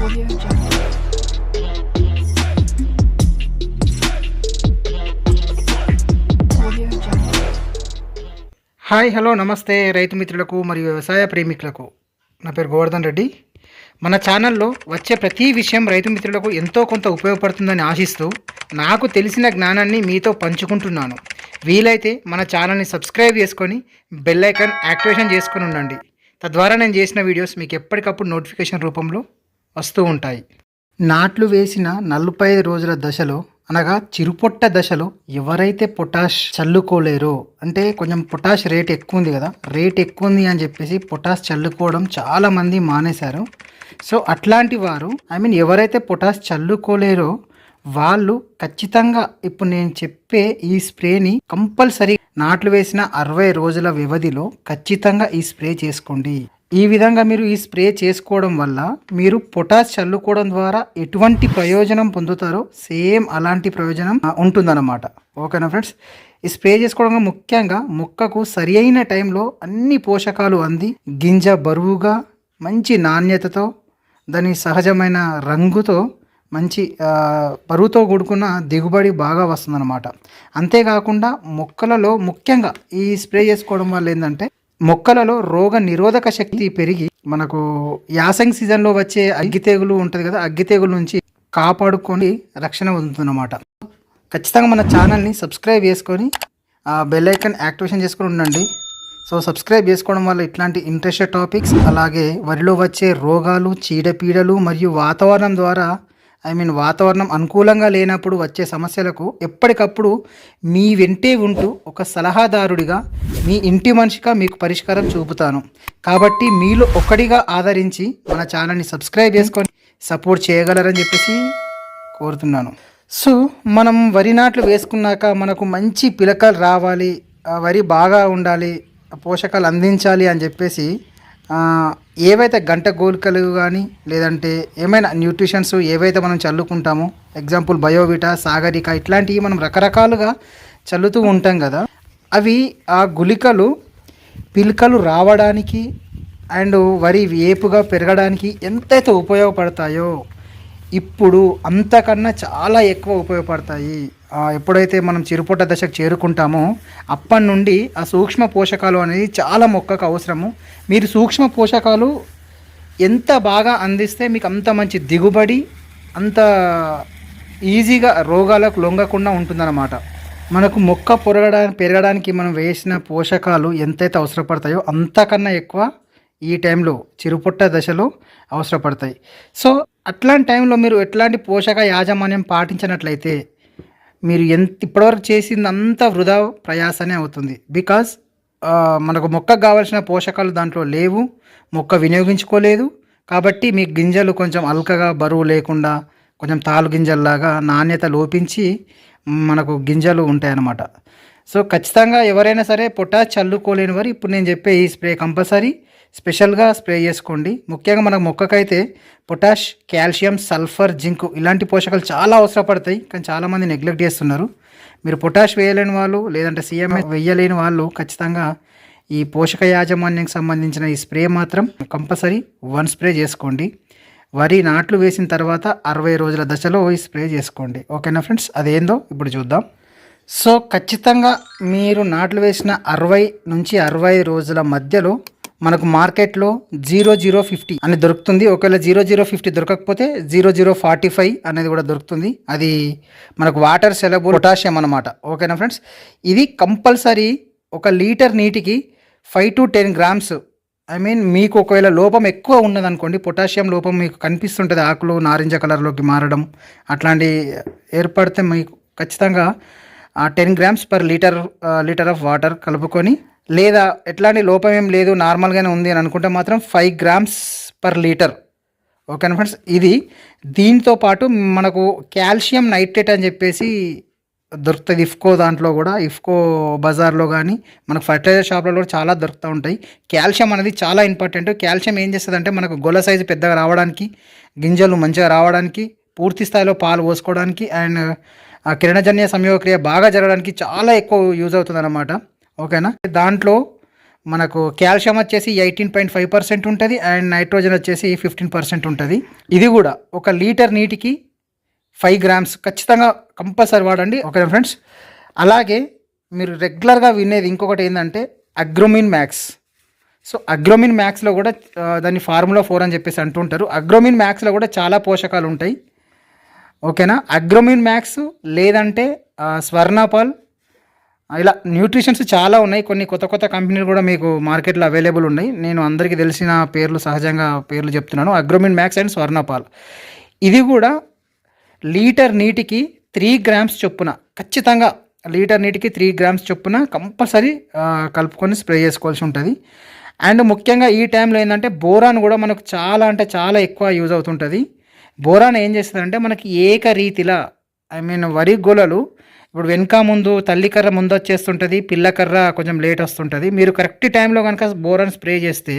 Hi hello నమస్తే రైతు మిత్రులకు మరియు వ్యవసాయ ప్రేమికులకు. నా పేరు గోవర్ధన్ రెడ్డి. మన ఛానల్లో వచ్చే ప్రతి విషయం రైతు మిత్రులకు ఎంతో కొంత ఉపయోగపడుతుందని ఆశిస్తూ నాకు తెలిసిన జ్ఞానాన్ని మీతో పంచుకుంటున్నాను. వీలైతే మన ఛానల్ని సబ్స్క్రైబ్ చేసుకొని బెల్ ఐకాన్ యాక్టివేషన్ చేసుకొని ఉండండి. తద్వారా నేను చేసిన వీడియోస్ మీకు ఎప్పటికప్పుడు నోటిఫికేషన్ రూపంలో వస్తూ ఉంటాయి. నాట్లు వేసిన నలభై ఐదు రోజుల దశలో అనగా చిరుపొట్ట దశలో ఎవరైతే పొటాష్ చల్లుకోలేరో అంటే కొంచెం పొటాష్ రేట్ ఎక్కువ ఉంది కదా రేట్ ఎక్కువ ఉంది అని చెప్పేసి పొటాష్ చల్లుకోవడం చాలామంది మానేశారు. సో అట్లాంటి వారు ఐ మీన్ ఎవరైతే పొటాష్ చల్లుకోలేరో వాళ్ళు ఖచ్చితంగా ఇప్పుడు నేను చెప్పే ఈ స్ప్రేని కంపల్సరీ నాట్లు వేసిన అరవై రోజుల వ్యవధిలో ఖచ్చితంగా ఈ స్ప్రే చేసుకోండి. ఈ విధంగా మీరు ఈ స్ప్రే చేసుకోవడం వల్ల మీరు పొటాష్ చల్లుకోవడం ద్వారా ఎటువంటి ప్రయోజనం పొందుతారో సేమ్ అలాంటి ప్రయోజనం ఉంటుందన్నమాట. ఓకేనా ఫ్రెండ్స్? ఈ స్ప్రే చేసుకోవడం ముఖ్యంగా మొక్కకు సరి అయిన టైంలో అన్ని పోషకాలు అంది. గింజ బరువుగా మంచి నాణ్యతతో దాని సహజమైన రంగుతో మంచి బరువుతో కూడుకున్న దిగుబడి బాగా వస్తుందన్నమాట. అంతేకాకుండా మొక్కలలో ముఖ్యంగా ఈ స్ప్రే చేసుకోవడం వల్ల ఏంటంటే మొక్కలలో రోగ నిరోధక శక్తి పెరిగి మనకు యాసంగి సీజన్లో వచ్చే అగ్గి తెగులు ఉంటుంది కదా అగ్గి తెగులు నుంచి కాపాడుకొని రక్షణ పొందుతుందన్నమాట ఖచ్చితంగా మన ఛానల్ని సబ్స్క్రైబ్ చేసుకొని బెల్ ఐకన్ యాక్టివేషన్ చేసుకొని ఉండండి. సో సబ్స్క్రైబ్ చేసుకోవడం వల్ల ఇట్లాంటి ఇంట్రెస్టెడ్ టాపిక్స్ అలాగే వరిలో వచ్చే రోగాలు చీడపీడలు మరియు వాతావరణం ద్వారా ఐ మీన్ వాతావరణం అనుకూలంగా లేనప్పుడు వచ్చే సమస్యలకు ఎప్పటికప్పుడు మీ వెంటే ఉంటూ ఒక సలహాదారుడిగా మీ ఇంటి మనిషిగా మీకు పరిష్కారం చూపుతాను. కాబట్టి మీలో ఒకటిగా ఆదరించి మన ఛానల్ని సబ్స్క్రైబ్ చేసుకొని సపోర్ట్ చేయగలరని చెప్పేసి కోరుతున్నాను. సో మనం వరి నాట్లు వేసుకున్నాక మనకు మంచి పిలకలు రావాలి ఆ వరి బాగా ఉండాలి పోషకాలు అందించాలి అని చెప్పేసి ఏవైతే గంట గోలికలు కానీ లేదంటే ఏమైనా న్యూట్రిషన్స్ ఏవైతే మనం చల్లుకుంటామో ఎగ్జాంపుల్ బయోవిటా సాగరిక ఇట్లాంటివి మనం రకరకాలుగా చల్లుతూ ఉంటాం కదా అవి ఆ గుళికలు పిలుకలు రావడానికి అండ్ వరి వేపుగా పెరగడానికి ఎంతైతే ఉపయోగపడతాయో ఇప్పుడు అంతకన్నా చాలా ఎక్కువ ఉపయోగపడతాయి. ఎప్పుడైతే మనం చిరుపొట్ట దశకు చేరుకుంటామో అప్పటి నుండి ఆ సూక్ష్మ పోషకాలు అనేది చాలా మొక్కకు అవసరము. మీరు సూక్ష్మ పోషకాలు ఎంత బాగా అందిస్తే మీకు అంత మంచి దిగుబడి అంత ఈజీగా రోగాలకు లొంగకుండా ఉంటుందన్నమాట. మనకు మొక్క పొరగడానికి పెరగడానికి మనం వేసిన పోషకాలు ఎంతైతే అవసరపడతాయో అంతకన్నా ఎక్కువ ఈ టైంలో చిరుపుట్ట దశలో అవసరపడతాయి. సో అట్లాంటి టైంలో మీరు ఎట్లాంటి పోషక యాజమాన్యం పాటించినట్లయితే మీరు ఎంత ఇప్పటివరకు చేసిందంతా వృధా ప్రయాసనే అవుతుంది. బికాజ్ మనకు మొక్కకు కావాల్సిన పోషకాలు దాంట్లో లేవు మొక్క వినియోగించుకోలేదు. కాబట్టి మీ గింజలు కొంచెం అల్కగా బరువు లేకుండా కొంచెం తాలు గింజల్లాగా నాణ్యత లోపించి మనకు గింజలు ఉంటాయన్నమాట. సో ఖచ్చితంగా ఎవరైనా సరే పొటాష్ చల్లుకోలేని వారు ఇప్పుడు నేను చెప్పే ఈ స్ప్రే కంపల్సరీ. స్పెషల్గా స్ప్రే చేసుకోండి. ముఖ్యంగా మన మొక్కకైతే పొటాష్ కాల్షియం సల్ఫర్ జింక్ ఇలాంటి పోషకాలు చాలా అవసరపడతాయి. కానీ చాలామంది నెగ్లెక్ట్ చేస్తున్నారు. మీరు పొటాష్ వేయలేని వాళ్ళు లేదంటే సీఎంఏ వేయలేని వాళ్ళు ఖచ్చితంగా ఈ పోషక యాజమాన్యానికి సంబంధించిన ఈ స్ప్రే మాత్రం కంపల్సరీ వన్ స్ప్రే చేసుకోండి. వరి నాట్లు వేసిన తర్వాత అరవై రోజుల దశలో ఈ స్ప్రే చేసుకోండి. ఓకేనా ఫ్రెండ్స్? అదేందో ఇప్పుడు చూద్దాం. సో ఖచ్చితంగా మీరు నాట్లు వేసిన అరవై నుంచి అరవై రోజుల మధ్యలో మనకు మార్కెట్లో జీరో జీరో ఫిఫ్టీ అని దొరుకుతుంది. ఒకవేళ జీరో జీరో ఫిఫ్టీ దొరకకపోతే జీరో జీరో ఫార్టీ ఫైవ్ అనేది కూడా దొరుకుతుంది. అది మనకు వాటర్ సెలబుల్ పొటాషియం అనమాట ఓకేనా ఫ్రెండ్స్? ఇది కంపల్సరీ ఒక లీటర్ నీటికి five to ten grams. I mean మీకు ఒకవేళ లోపం ఎక్కువ ఉన్నదనుకోండి పొటాషియం లోపం మీకు కనిపిస్తుంటుంది ఆకులు నారింజ కలర్లోకి మారడం అట్లాంటి ఏర్పడితే మీకు ఖచ్చితంగా ten grams per litre litre of water కలుపుకొని లేదా ఎట్లాంటి లోపం ఏం లేదు నార్మల్గానే ఉంది అని అనుకుంటే మాత్రం ఫైవ్ గ్రామ్స్ పర్ లీటర్ ఓకేనా ఫ్రెండ్స్ ఇది దీంతో పాటు మనకు కాల్షియం నైట్రేట్ అని చెప్పేసి దొరుకుతుంది ఇఫ్కో దాంట్లో కూడా ఇఫ్కో బజార్లో కానీ మనకు ఫర్టిలైజర్ షాప్లలో కూడా చాలా దొరుకుతూ ఉంటాయి. కాల్షియం అనేది చాలా ఇంపార్టెంట్ కాల్షియం ఏం చేస్తుందంటే మనకు గొల్ల సైజు పెద్దగా రావడానికి గింజలు మంచిగా రావడానికి పూర్తి స్థాయిలో పాలు పోసుకోవడానికి అండ్ ఆ కిరణజన్య సంయోగక్రియ బాగా జరగడానికి చాలా ఎక్కువ యూజ్ అవుతుంది ఓకేనా దాంట్లో మనకు కాల్షియం వచ్చేసి ఎయిటీన్ పాయింట్ ఫైవ్ పర్సెంట్ ఉంటుంది అండ్ నైట్రోజన్ వచ్చేసి ఫిఫ్టీన్ పర్సెంట్ ఉంటుంది. ఇది కూడా ఒక లీటర్ నీటికి ఫైవ్ గ్రామ్స్ ఖచ్చితంగా కంపల్సరీ వాడండి. ఓకేనా ఫ్రెండ్స్ అలాగే మీరు రెగ్యులర్గా వినేది ఇంకొకటి ఏంటంటే అగ్రోమిన్ మ్యాక్స్. సో అగ్రోమిన్ మ్యాక్స్లో కూడా దాన్ని ఫార్ములా ఫోర్ అని చెప్పేసి అంటుంటారు. అగ్రోమిన్ మ్యాక్స్లో కూడా చాలా పోషకాలు ఉంటాయి. ఓకేనా? అగ్రోమిన్ మ్యాక్స్ లేదంటే స్వర్ణపాల్. ఇలా న్యూట్రిషన్స్ చాలా ఉన్నాయి. కొన్ని కొత్త కొత్త కంపెనీలు కూడా మీకు మార్కెట్లో అవైలబుల్ ఉన్నాయి. నేను అందరికీ తెలిసిన పేర్లు సహజంగా పేర్లు చెప్తున్నాను. Agromin Max and Swarnapal. ఇది కూడా లీటర్ నీటికి త్రీ గ్రామ్స్ చొప్పున ఖచ్చితంగా లీటర్ నీటికి త్రీ గ్రామ్స్ చొప్పున కంపల్సరీ కలుపుకొని స్ప్రే చేసుకోవాల్సి ఉంటుంది. అండ్ ముఖ్యంగా ఈ టైంలో ఏంటంటే బోరాన్ కూడా మనకు చాలా అంటే చాలా ఎక్కువ యూజ్ అవుతుంటుంది. బోరాన్ ఏం చేస్తుందంటే మనకి ఏకరీతిలా ఐ మీన్ వరి గోలలు ఇప్పుడు వెనక ముందు తల్లికర్ర ముందు వచ్చేస్తుంటుంది పిల్లకర్ర కొంచెం లేట్ వస్తుంటుంది. మీరు కరెక్ట్ టైంలో కనుక బోరాన్ స్ప్రే చేస్తే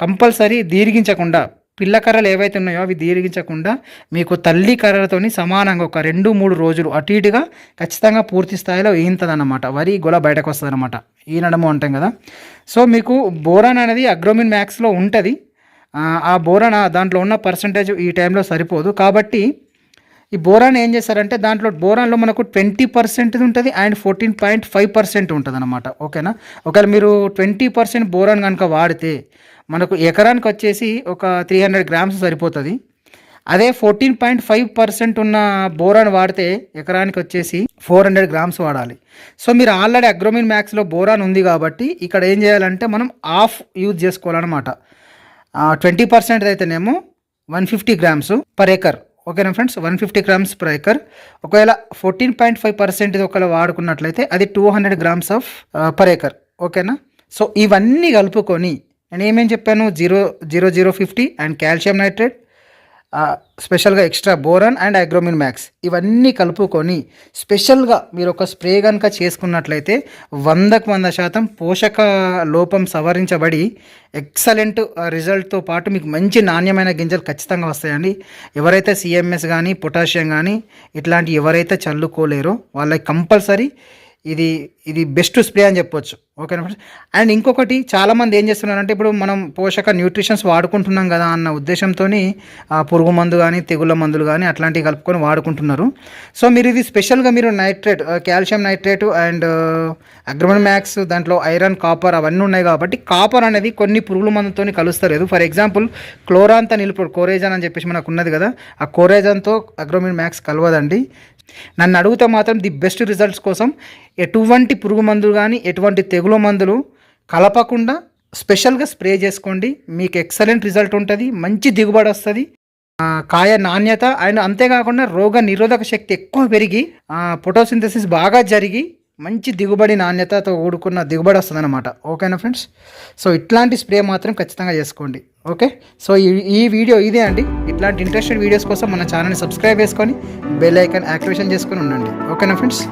కంపల్సరీ దీర్ఘించకుండా పిల్లకర్రలు ఏవైతే ఉన్నాయో అవి దీర్ఘించకుండా మీకు తల్లి కర్రలతోని సమానంగా ఒక రెండు మూడు రోజులు అటు ఇటుగా ఖచ్చితంగా పూర్తి స్థాయిలో ఈనుతుంది వరి గొల బయటకు వస్తుంది అనమాట ఈనడము అంటాం కదా. సో మీకు బోరాన్ అనేది అగ్రోమిన్ మ్యాక్స్లో ఉంటుంది. ఆ బోరాన్ దాంట్లో ఉన్న పర్సంటేజ్ ఈ టైంలో సరిపోదు. కాబట్టి ఈ బోరాన్ ఏం చేస్తారంటే దాంట్లో బోరాన్లో మనకు ట్వంటీ పర్సెంట్ ఉంటుంది and fourteen point five percent ఉంటుంది అనమాట ఓకేనా? ఒకవేళ మీరు ట్వంటీ పర్సెంట్ బోరాన్ కనుక వాడితే మనకు ఎకరానికి వచ్చేసి ఒక త్రీ హండ్రెడ్ గ్రామ్స్ సరిపోతుంది. అదే ఫోర్టీన్ పాయింట్ ఫైవ్ పర్సెంట్ ఉన్న బోరాన్ వాడితే ఎకరానికి వచ్చేసి ఫోర్ హండ్రెడ్ గ్రామ్స్ వాడాలి. సో మీరు ఆల్రెడీ అగ్రోమిన్ మ్యాక్స్లో బోరాన్ ఉంది కాబట్టి ఇక్కడ ఏం చేయాలంటే మనం ఆఫ్ యూజ్ చేసుకోవాలన్నమాట. ట్వంటీ పర్సెంట్ అయితేనేమో one fifty grams per acre ఓకేనా friends? One fifty grams per acre ఒకవేళ ఫోర్టీన్ పాయింట్ ఫైవ్ పర్సెంట్ ఒకవేళ వాడుకున్నట్లయితే అది two hundred grams of per acre ఓకేనా? సో ఇవన్నీ కలుపుకొని నేను ఏమేం చెప్పాను? Zero zero zero fifty and calcium nitrate స్పెషల్గా extra boron and Agromin Max ఇవన్నీ కలుపుకొని స్పెషల్గా మీరు ఒక స్ప్రే కనుక చేసుకున్నట్లయితే వందకు వంద శాతం పోషక లోపం సవరించబడి ఎక్సలెంట్ రిజల్ట్తో పాటు మీకు మంచి నాణ్యమైన గింజలు ఖచ్చితంగా వస్తాయండి. ఎవరైతే సిఎంఎస్ కానీ పొటాషియం కానీ ఇట్లాంటి ఎవరైతే చల్లుకోలేరో వాళ్ళకి కంపల్సరీ ఇది ఇది బెస్ట్ స్ప్రే అని చెప్పొచ్చు. ఓకేనా ఫ్రెండ్స్ అండ్ ఇంకొకటి చాలామంది ఏం చేస్తున్నారంటే ఇప్పుడు మనం పోషక న్యూట్రిషన్స్ వాడుకుంటున్నాం కదా అన్న ఉద్దేశంతో పురుగు మందు కానీ తెగుళ్ళ మందులు కానీ అట్లాంటివి కలుపుకొని వాడుకుంటున్నారు. సో మీరు ఇది స్పెషల్గా మీరు nitrate calcium nitrate and Agromin Max దాంట్లో ఐరన్ కాపర్ అవన్నీ ఉన్నాయి కాబట్టి కాపర్ అనేది కొన్ని పురుగుల మందుతో కలుస్తలేదు. ఫర్ ఎగ్జాంపుల్ క్లోరాంత నిలుపు కోరేజన్ అని చెప్పేసి మనకు ఉన్నది కదా ఆ కోరేజన్తో అగ్రోమిన్ మ్యాక్స్ కలవదండి. నన్ను అడిగితే మాత్రం ది బెస్ట్ రిజల్ట్స్ కోసం ఎటువంటి పురుగు మందులు కానీ ఎటువంటి తెగులు మందులు కలపకుండా స్పెషల్గా స్ప్రే చేసుకోండి. మీకు ఎక్సలెంట్ రిజల్ట్ ఉంటుంది మంచి దిగుబడి వస్తుంది. కాయ నాణ్యత అండ్ అంతేకాకుండా రోగ నిరోధక శక్తి ఎక్కువ పెరిగి ఫోటోసింథసిస్ బాగా జరిగి మంచి దిగుబడి నాణ్యతతో కూడుకున్న దిగుబడి వస్తుందన్నమాట. ఓకేనా ఫ్రెండ్స్ సో ఇట్లాంటి స్ప్రే మాత్రం ఖచ్చితంగా చేసుకోండి. ఓకే సో ఈ ఈ వీడియో ఇదే అండి. ఇట్లాంటి ఇంట్రెస్టెడ్ వీడియోస్ కోసం మన ఛానల్ని సబ్స్క్రైబ్ చేసుకొని బెల్ ఐకాన్ యాక్టివేషన్ చేసుకొని ఉండండి. ఓకేనా ఫ్రెండ్స్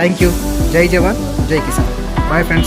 థ్యాంక్ యూ జై జవాన్ జై కిసాన్ బాయ్ ఫ్రెండ్స్